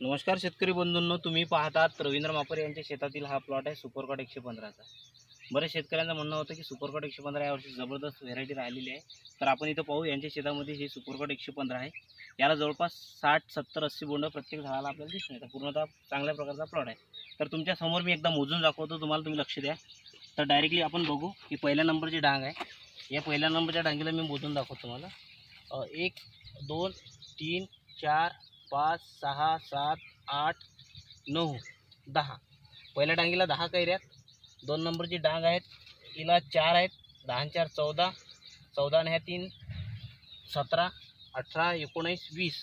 नमस्कार शेतकरी बंधूंनो तुम्ही पाहतात रवींद्र मापर यांच्या शेतातील हा प्लॉट आहे सुपरकॉट एकशे पंधराचा. बऱ्याच शेतकऱ्यांचं म्हणणं होतं की सुपरकॉट एकशे पंधरा यावर्षी जबरदस्त व्हेरायटी राहिलेली आहे. तर आपण इथं पाहू यांच्या शेतामध्ये हे सुपरकॉट एकशे पंधरा आहे. याला जवळपास साठ सत्तर अस्सी बोंड प्रत्येक झाडाला आपल्याला दिसून येतात पूर्णतः चांगल्या प्रकारचा प्लॉट आहे. तर तुमच्यासमोर मी एकदा मोजून दाखवतो तुम्हाला तुम्ही लक्ष द्या. तर डायरेक्टली आपण बघू की पहिल्या नंबरची डांग आहे. या पहिल्या नंबरच्या डांगीला मी मोजून दाखवतो तुम्हाला. एक दोन तीन चार पाच सहा सात आठ नऊ दहा. पहिल्या डांगीला दहा कैऱ्यात. दोन नंबरची डांग आहेत. हिला चार आहेत. दहा चार चौदा. चौदा आणि ह्या तीन सतरा अठरा एकोणीस वीस.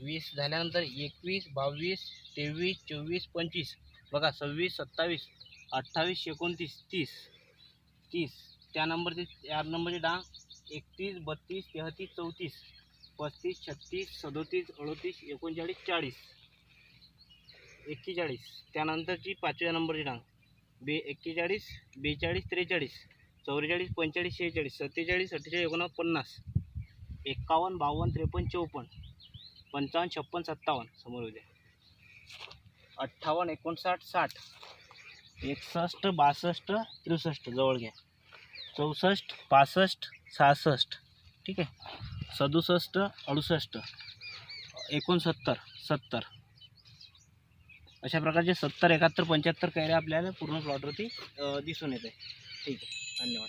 वीस झाल्यानंतर एकवीस बावीस तेवीस चोवीस पंचवीस. बघा सव्वीस सत्तावीस अठ्ठावीस एकोणतीस तीस. तीस. त्या नंबरची चार नंबरची डांग एकतीस बत्तीस तेहतीस चौतीस. पस्तीस छत्तीस सदोतीस अडोतीस एकोणचाळीस चाळीस. एक्केचाळीस. त्यानंतरची पाचव्या नंबरची डांग बे एक्केचाळीस बेचाळीस त्रेचाळीस चौवेचाळीस पंचेचाळीस शेहेचाळीस सत्तेचाळीस अठ्ठेचाळीस एकोणनव्वद पन्नास एक्कावन्न बावन्न त्रेपन्न चौपन्न. पंचावन्न छप्पन्न सत्तावन्न. समोर उद्या अठ्ठावन्न एकोणसाठ साठ. एकसष्ट बासष्ट त्रेसष्ट. जवळ घ्या. चौसष्ट पासष्ट सहासष्ट. ठीक आहे? सदुसष्ट अडुसष्ट एकोणसत्तर सत्तर. अशा प्रकारचे सत्तर एकाहत्तर पंच्याहत्तर कैऱ्या आपल्याला पूर्ण प्लॉटवरती दिसून येते ठीक आहे. धन्यवाद.